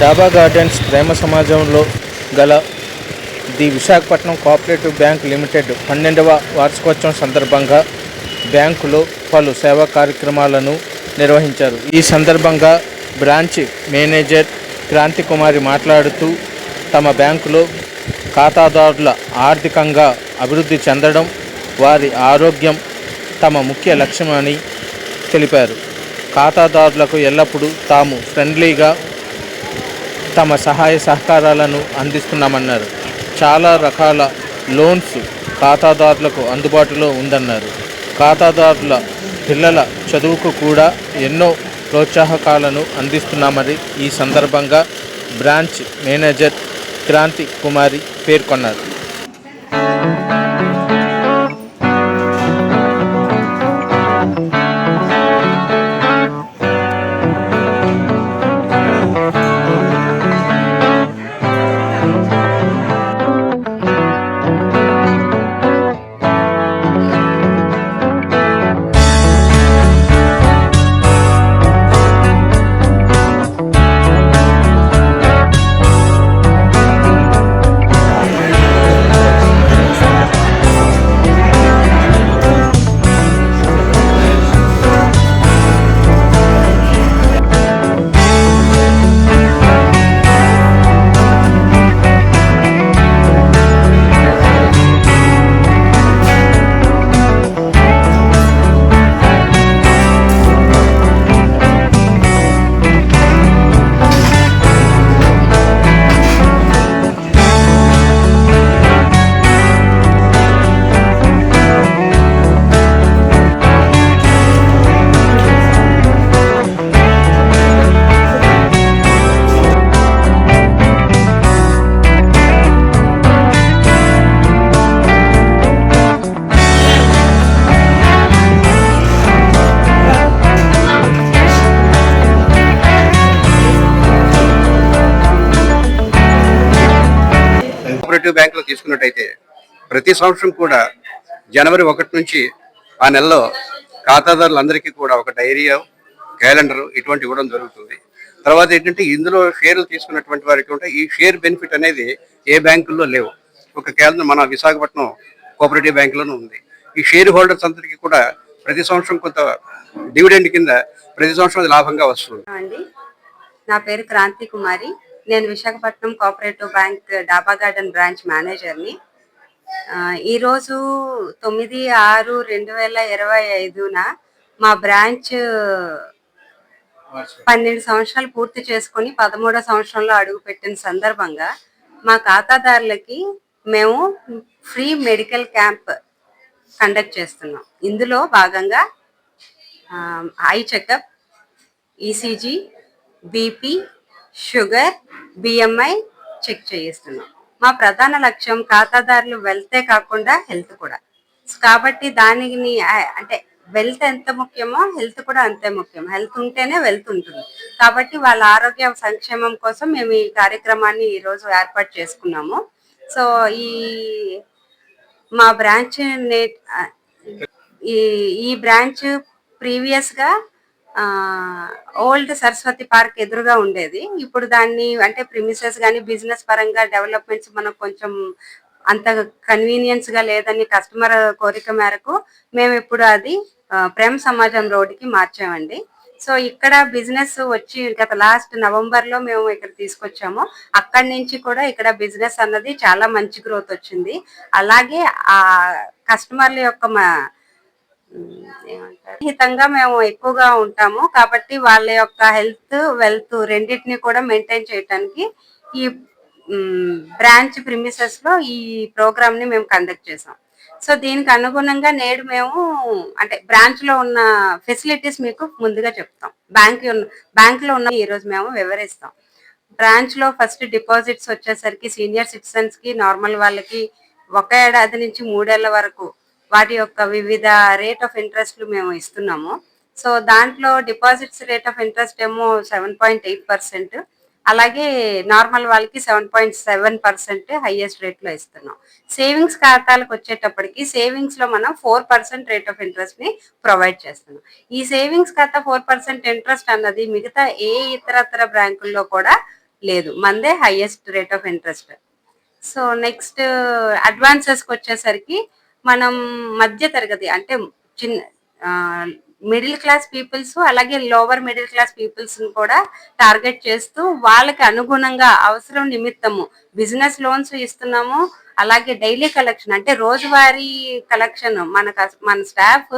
డాబా గార్డెన్స్ ప్రేమ సమాజంలో గల the Visakhapatnam cooperative bank limited పన్నెండవ వార్షికోత్సవం సందర్భంగా బ్యాంకులో పలు సేవా కార్యక్రమాలను నిర్వహించారు. ఈ సందర్భంగా బ్రాంచ్ మేనేజర్ క్రాంతి కుమారి మాట్లాడుతూ తమ బ్యాంకులో ఖాతాదారుల ఆర్థికంగా అభివృద్ధి చెందడం వారి ఆరోగ్యం తమ ముఖ్య లక్ష్యమని తెలిపారు. ఖాతాదారులకు ఎల్లప్పుడూ తాము ఫ్రెండ్లీగా తమ సహాయ సహకారాలను అందిస్తున్నామన్నారు. చాలా రకాల లోన్స్ ఖాతాదారులకు అందుబాటులో ఉందన్నారు. ఖాతాదారుల పిల్లల చదువుకు కూడా ఎన్నో ప్రోత్సాహకాలను అందిస్తున్నామని ఈ సందర్భంగా బ్రాంచ్ మేనేజర్ క్రాంతి కుమారి పేర్కొన్నారు. కోఆపరేటివ్ తీసుకున్నట్టయితే ప్రతి సంవత్సరం కూడా జనవరి ఒకటి నుంచి ఆ నెలలో ఖాతాదారులందరికీ కూడా ఒక డైరీ క్యాలెండర్ ఇటువంటి ఇవ్వడం జరుగుతుంది. తర్వాత ఏంటంటే ఇందులో షేర్లు తీసుకున్నటువంటి వారికి ఉంటే ఈ షేర్ బెనిఫిట్ అనేది ఏ బ్యాంకుల్లో లేవు. ఒక కేంద్రం మన విశాఖపట్నం కోఆపరేటివ్ బ్యాంకులోనూ ఉంది. ఈ షేర్ హోల్డర్స్ అందరికీ కూడా ప్రతి సంవత్సరం కొంత డివిడెండ్ కింద ప్రతి సంవత్సరం లాభంగా వస్తుంది. నా పేరు క్రాంతి కుమారి. నేను Visakhapatnam cooperative bank Daba garden branch మేనేజర్ని. ఈరోజు తొమ్మిది ఆరు రెండు వేల ఇరవై ఐదున మా బ్రాంచ్ పన్నెండు సంవత్సరాలు పూర్తి చేసుకుని పదమూడో సంవత్సరంలో అడుగుపెట్టిన సందర్భంగా మా ఖాతాదారులకి మేము ఫ్రీ మెడికల్ క్యాంప్ కండక్ట్ చేస్తున్నాం. ఇందులో భాగంగా eye checkup ECG BP sugar BMI check చేయిస్తున్నాం. మా ప్రధాన లక్ష్యం ఖాతాదారులు వెళ్తే కాకుండా హెల్త్ కూడా. కాబట్టి దానిని అంటే వెల్త్ ఎంత ముఖ్యమో హెల్త్ కూడా అంతే ముఖ్యం. హెల్త్ ఉంటేనే వెల్త్ ఉంటుంది. కాబట్టి వాళ్ళ ఆరోగ్య సంక్షేమం కోసం మేము ఈ కార్యక్రమాన్ని ఈరోజు ఏర్పాటు చేసుకున్నాము. సో ఈ మా బ్రాంచ్ ఈ ఈ బ్రాంచ్ ప్రీవియస్గా ఓల్డ్ సరస్వతి పార్క్ ఎదురుగా ఉండేది. ఇప్పుడు దాన్ని అంటే ప్రిమిసెస్ కానీ బిజినెస్ పరంగా డెవలప్మెంట్స్ మనకు కొంచెం అంత కన్వీనియన్స్గా లేదని కస్టమర్ కోరిక మేరకు మేము ఇప్పుడు అది ప్రేమ ప్రేమ్ సమాజం రోడ్కి మార్చామండి. సో ఇక్కడ బిజినెస్ వచ్చి గత లాస్ట్ నవంబర్లో మేము ఇక్కడ తీసుకొచ్చాము. అక్కడి నుంచి కూడా ఇక్కడ బిజినెస్ అన్నది చాలా మంచి గ్రోత్ వచ్చింది. అలాగే ఆ కస్టమర్ల యొక్క మా- హితంగా మేము ఎక్కువగా ఉంటాము. కాబట్టి వాళ్ళ యొక్క హెల్త్ వెల్త్ రెండింటిని కూడా మెయింటైన్ చేయడానికి ఈ బ్రాంచ్ ప్రిమిసెస్లో ఈ ప్రోగ్రామ్ని మేము కండక్ట్ చేసాం. సో దీనికి అనుగుణంగా నేడు మేము అంటే బ్రాంచ్లో ఉన్న ఫెసిలిటీస్ మీకు ముందుగా చెప్తాం. బ్యాంక్ బ్యాంక్లో ఉన్న ఈ రోజు మేము వివరిస్తాం. బ్రాంచ్లో ఫస్ట్ డిపాజిట్స్ వచ్చేసరికి సీనియర్ సిటిజన్స్కి నార్మల్ వాళ్ళకి ఒక ఏడాది నుంచి మూడేళ్ళ వరకు వాటి యొక్క వివిధ రేట్ ఆఫ్ ఇంట్రెస్ట్ మేము ఇస్తున్నాము. సో దాంట్లో డిపాజిట్స్ రేట్ ఆఫ్ ఇంట్రెస్ట్ ఏమో సెవెన్ పాయింట్ ఎయిట్ పర్సెంట్ అలాగే నార్మల్ వాళ్ళకి seven point seven percent highest రేట్లో ఇస్తున్నాం. సేవింగ్స్ ఖాతాలకు వచ్చేటప్పటికి సేవింగ్స్లో మనం ఫోర్ పర్సెంట్ రేట్ ఆఫ్ ఇంట్రెస్ట్ని ప్రొవైడ్ చేస్తున్నాం. ఈ సేవింగ్స్ ఖాతా ఫోర్ పర్సెంట్ ఇంట్రెస్ట్ అన్నది మిగతా ఏ ఇతరత్ర బ్యాంకుల్లో కూడా లేదు. మందే highest rate of interest so next అడ్వాన్సెస్కి వచ్చేసరికి మనం మధ్య తరగతి అంటే చిన్న మిడిల్ క్లాస్ పీపుల్స్ అలాగే లోవర్ మిడిల్ క్లాస్ పీపుల్స్ కూడా టార్గెట్ చేస్తూ వాళ్ళకి అనుగుణంగా అవసరం నిమిత్తము బిజినెస్ లోన్స్ ఇస్తున్నాము. అలాగే డైలీ కలెక్షన్ అంటే రోజువారీ కలెక్షన్ మన మన స్టాఫ్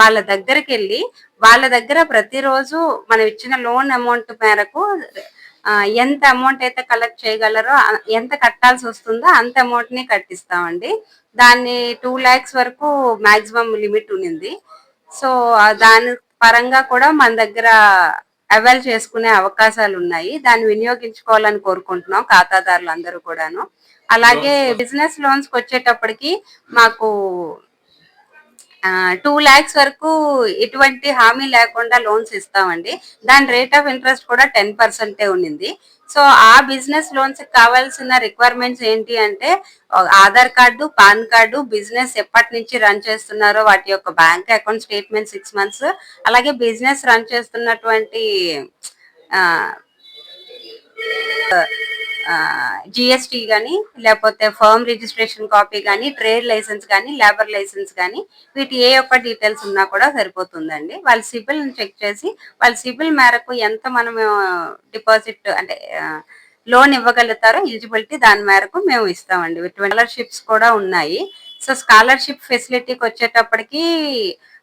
వాళ్ళ దగ్గరికి వెళ్ళి వాళ్ళ దగ్గర ప్రతిరోజు మనం ఇచ్చిన లోన్ అమౌంట్ మేరకు ఎంత అమౌంట్ అయితే కలెక్ట్ చేయగలరో ఎంత కట్టాల్సి వస్తుందో అంత అమౌంట్ని కట్టిస్తామండి. దాన్ని టూ లాక్స్ వరకు మాక్సిమం లిమిట్ ఉన్నింది. సో దాని పరంగా కూడా మన దగ్గర అవైల్ చేసుకునే అవకాశాలు ఉన్నాయి. దాన్ని వినియోగించుకోవాలని కోరుకుంటున్నాం ఖాతాదారులు అందరూ కూడాను. అలాగే బిజినెస్ లోన్స్ వచ్చేటప్పటికి మాకు టూ లాక్స్ వరకు ఎటువంటి హామీ లేకుండా లోన్స్ ఇస్తామండి. దాని రేట్ ఆఫ్ ఇంట్రెస్ట్ కూడా టెన్ పర్సెంటే ఉన్నింది. సో ఆ బిజినెస్ లోన్స్ కావాల్సిన రిక్వైర్మెంట్స్ ఏంటి అంటే Aadhaar card PAN card business ఎప్పటి నుంచి రన్ చేస్తున్నారో వాటి యొక్క bank account statement six months అలాగే బిజినెస్ రన్ చేస్తున్నటువంటి జిఎస్టి కానీ లేకపోతే ఫర్మ్ రిజిస్ట్రేషన్ కాపీ కానీ ట్రేడ్ లైసెన్స్ కానీ లేబర్ లైసెన్స్ కానీ వీటి ఏ ఒక్క డీటెయిల్స్ ఉన్నా కూడా సరిపోతుందండి. వాళ్ళ సిబిల్ చెక్ చేసి వాళ్ళ సిబిల్ మేరకు ఎంత మనం డిపాజిట్ అంటే లోన్ ఇవ్వగలుగుతారో ఎలిజిబిలిటీ దాని మేరకు మేము ఇస్తామండి. స్కాలర్షిప్స్ కూడా ఉన్నాయి. సో స్కాలర్షిప్ ఫెసిలిటీకి వచ్చేటప్పటికి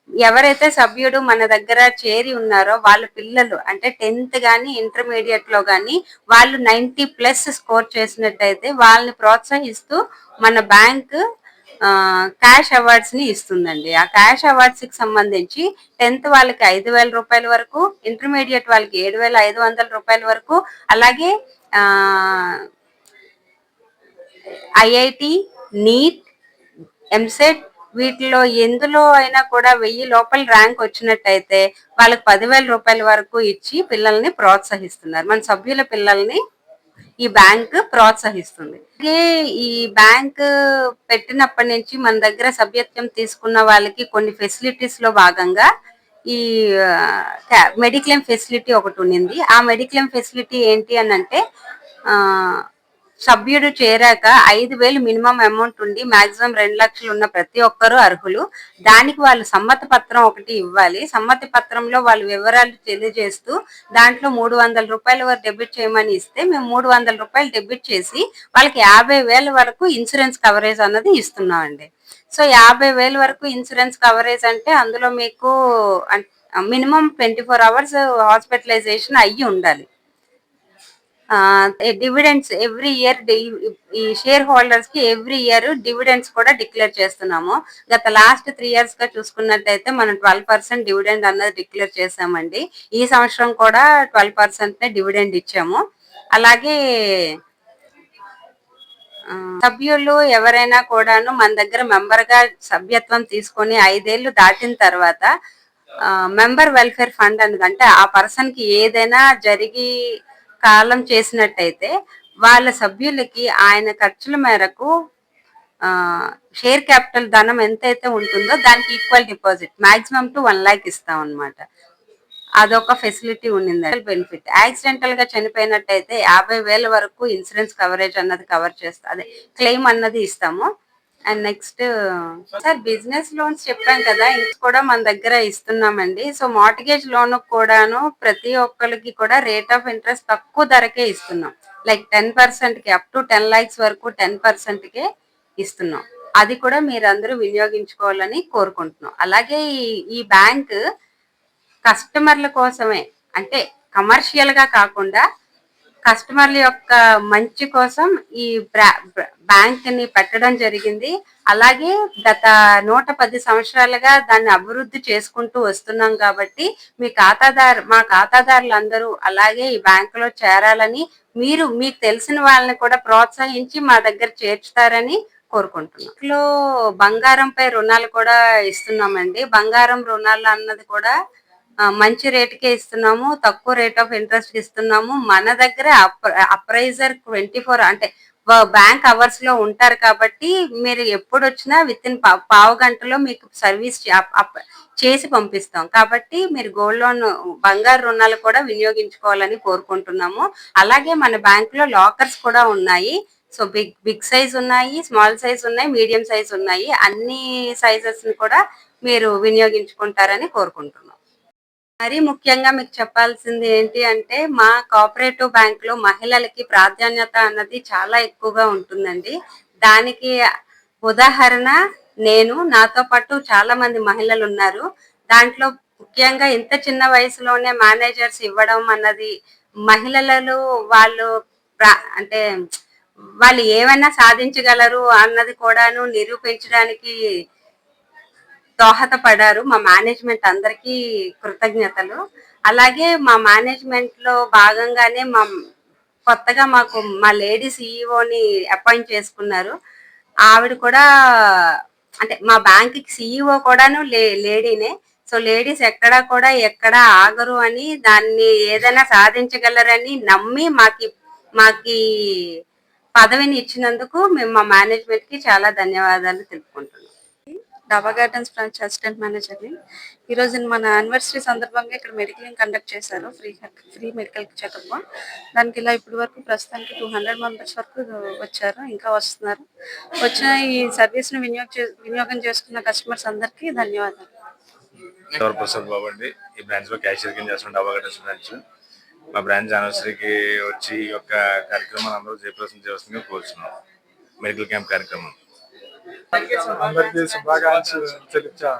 ఎవరైతే సభ్యుడు మన దగ్గర చేరి ఉన్నారో వాళ్ళ పిల్లలు అంటే టెన్త్ కానీ ఇంటర్మీడియట్లో గానీ వాళ్ళు నైన్టీ ప్లస్ స్కోర్ చేసినట్టయితే వాళ్ళని ప్రోత్సహిస్తూ మన బ్యాంక్ క్యాష్ అవార్డ్స్ని ఇస్తుందండి. ఆ క్యాష్ అవార్డ్స్కి సంబంధించి టెన్త్ వాళ్ళకి ఐదు వేల రూపాయల వరకు ఇంటర్మీడియట్ వాళ్ళకి ఏడు వేల ఐదు వందల రూపాయల వరకు అలాగే ఐఐటి నీట్ ఎంసెట్ వీటిలో ఎందులో అయినా కూడా వెయ్యి లోపల ర్యాంక్ వచ్చినట్టయితే వాళ్ళకి పదివేల రూపాయల వరకు ఇచ్చి పిల్లల్ని ప్రోత్సహిస్తున్నారు. మన సభ్యుల పిల్లల్ని ఈ బ్యాంక్ ప్రోత్సహిస్తుంది. అలాగే ఈ బ్యాంక్ పెట్టినప్పటి నుంచి మన దగ్గర సభ్యత్వం తీసుకున్న వాళ్ళకి కొన్ని ఫెసిలిటీస్లో భాగంగా ఈ మెడిక్లెయిమ్ ఫెసిలిటీ ఒకటి ఉన్నింది. ఆ మెడిక్లెయిమ్ ఫెసిలిటీ ఏంటి అని అంటే ఆ, సభ్యుడు చేరాక ఐదు వేలు మినిమం అమౌంట్ ఉండి మాక్సిమం రెండు లక్షలు ఉన్న ప్రతి ఒక్కరూ అర్హులు. దానికి వాళ్ళు సమ్మతి పత్రం ఒకటి ఇవ్వాలి. సమ్మతి పత్రంలో వాళ్ళ వివరాలు తెలియజేస్తూ దాంట్లో మూడు వందల రూపాయల వరకు డెబిట్ చేయమని ఇస్తే మేము మూడు వందల రూపాయలు డెబిట్ చేసి వాళ్ళకి యాభై వేల వరకు ఇన్సూరెన్స్ కవరేజ్ అన్నది ఇస్తున్నామండి. సో యాభై వేల వరకు ఇన్సూరెన్స్ కవరేజ్ అంటే అందులో మీకు minimum twenty four hours hospitalisation అయ్యి ఉండాలి. డివిడెండ్స్ ఎవ్రీ ఇయర్ ఈ షేర్ హోల్డర్స్కి ఎవ్రీ ఇయర్ డివిడెండ్స్ కూడా డిక్లేర్ చేస్తున్నాము. గత లాస్ట్ త్రీ ఇయర్స్గా చూసుకున్నట్టయితే మనం ట్వెల్వ్ పర్సెంట్ డివిడెండ్ అన్నది డిక్లేర్ చేసామండి ఈ సంవత్సరం కూడా ట్వెల్వ్ పర్సెంట్ డివిడెండ్ ఇచ్చాము. అలాగే సభ్యులు ఎవరైనా కూడాను మన దగ్గర మెంబర్గా సభ్యత్వం తీసుకొని ఐదేళ్ళు దాటిన తర్వాత మెంబర్ వెల్ఫేర్ ఫండ్ అనేది అంటే ఆ పర్సన్కి ఏదైనా జరిగి కాలం చేసినట్టయితే వాళ్ళ సభ్యులకి ఆయన ఖర్చుల మేరకు ఆ షేర్ క్యాపిటల్ ధనం ఎంతైతే ఉంటుందో దానికి equal deposit maximum to one lakh ఇస్తాం అనమాట అదొక ఫెసిలిటీ ఉండింది. బెనిఫిట్ యాక్సిడెంటల్గా చనిపోయినట్టయితే యాభై వేల వరకు ఇన్సూరెన్స్ కవరేజ్ అన్నది కవర్ చేస్తా అదే క్లెయిమ్ అన్నది ఇస్తాము. And next sir business loans చెప్పాం కదా ఇంక కూడా మన దగ్గర ఇస్తున్నామండి. సో మార్టిగేజ్ లోన్ కూడాను ప్రతి ఒక్కరికి కూడా రేట్ ఆఫ్ ఇంట్రెస్ట్ తక్కువ ధరకే ఇస్తున్నాం. లైక్ టెన్ పర్సెంట్కి అప్ టు టెన్ లాక్స్ వరకు టెన్ పర్సెంట్ కే ఇస్తున్నాం. అది కూడా మీరందరూ వినియోగించుకోవాలని కోరుకుంటున్నాం. అలాగే ఈ- ఈ బ్యాంక్ కస్టమర్ల కోసమే అంటే కమర్షియల్గా కాకుండా కస్టమర్ల యొక్క మంచి కోసం ఈ బ్యాంక్ని పెట్టడం జరిగింది. అలాగే గత నూట పది సంవత్సరాలుగా దాన్ని అభివృద్ధి చేసుకుంటూ వస్తున్నాం కాబట్టి మీ ఖాతాదారు మా ఖాతాదారులందరూ అలాగే ఈ బ్యాంకులో చేరాలని మీరు మీకు తెలిసిన వాళ్ళని కూడా ప్రోత్సహించి మా దగ్గర చేర్చుతారని కోరుకుంటున్నాం. లో బంగారంపై రుణాలు కూడా ఇస్తున్నామండి. బంగారం రుణాలు అన్నది కూడా మంచి రేటుకే ఇస్తున్నాము తక్కువ రేట్ ఆఫ్ ఇంట్రెస్ట్ ఇస్తున్నాము. మన దగ్గర అప్రైజర్ ట్వంటీ ఫోర్ అంటే బ్యాంక్ అవర్స్లో ఉంటారు కాబట్టి మీరు ఎప్పుడు వచ్చినా విత్ ఇన్ పావు గంటలో మీకు సర్వీస్ అప్- చేసి పంపిస్తాం. కాబట్టి మీరు గోల్డ్ లోన్ బంగారు రుణాలు కూడా వినియోగించుకోవాలని కోరుకుంటున్నాము. అలాగే మన బ్యాంక్లో లాకర్స్ కూడా ఉన్నాయి. సో బిగ్ బిగ్ సైజ్ ఉన్నాయి స్మాల్ సైజ్ ఉన్నాయి మీడియం సైజ్ ఉన్నాయి. అన్ని సైజెస్ని కూడా మీరు వినియోగించుకుంటారని కోరుకుంటున్నాం. మరీ ముఖ్యంగా మీకు చెప్పాల్సింది ఏంటి అంటే మా కోఆపరేటివ్ బ్యాంక్లో మహిళలకి ప్రాధాన్యత అన్నది చాలా ఎక్కువగా ఉంటుందండి. దానికి ఉదాహరణ నేను నాతో పాటు చాలా మంది మహిళలు ఉన్నారు. దాంట్లో ముఖ్యంగా ఇంత చిన్న వయసులోనే మేనేజర్స్ ఇవ్వడం అన్నది మహిళలు వాళ్ళు అంటే వాళ్ళు ఏమైనా సాధించగలరు అన్నది కూడాను నిరూపించడానికి దోహదపడారు మా మేనేజ్మెంట్ అందరికీ కృతజ్ఞతలు. అలాగే మా మేనేజ్మెంట్లో భాగంగానే మా కొత్తగా మాకు మా లేడీ ని అపాయింట్ చేసుకున్నారు. ఆవిడ కూడా అంటే మా బ్యాంక్కి సిఇఓ కూడాను లే లేడీనే. సో లేడీస్ ఎక్కడా కూడా ఎక్కడ ఆగరు అని దాన్ని ఏదైనా సాధించగలరని నమ్మి మాకి మాకి పదవిని ఇచ్చినందుకు మేము మా మేనేజ్మెంట్కి చాలా ధన్యవాదాలు తెలుపుకుంటున్నాం. డాబా గార్డెన్స్ బ్రాంచ్ అసిస్టెంట్ మేనేజర్ని ఈరోజు మన యానివర్సరీ సందర్భంగా ఇక్కడ మెడికల్ కండక్ట్ చేశారు. ఫ్రీ ఫ్రీ మెడికల్ చెకప్ దానికి ఇలా ఇప్పటి వరకు ప్రస్తుతానికి టూ హండ్రెడ్ మెంబర్స్ వరకు వచ్చారు. ఇంకా వస్తున్నారు. వచ్చిన ఈ సర్వీస్ని వినియోగ వినియోగం చేసుకున్న కస్టమర్స్ అందరికీ ధన్యవాదాలు. ఎవరు ప్రసాద్ బాబు అండి. ఈ బ్రాంచ్లో క్యాషియర్ కింద చేస్తున్న డబ్బా కట్టేసిన బ్రాంచ్ మా బ్రాంచ్ యానివర్సరీకి వచ్చి ఈ యొక్క కార్యక్రమాన్ని అందరూ జయప్రసం చేస్తుందిగా కోరుచున్నాం. మెడికల్ క్యాంప్ కార్యక్రమం. అందరికీ శుభాకాంక్షలు. తెలుపుతా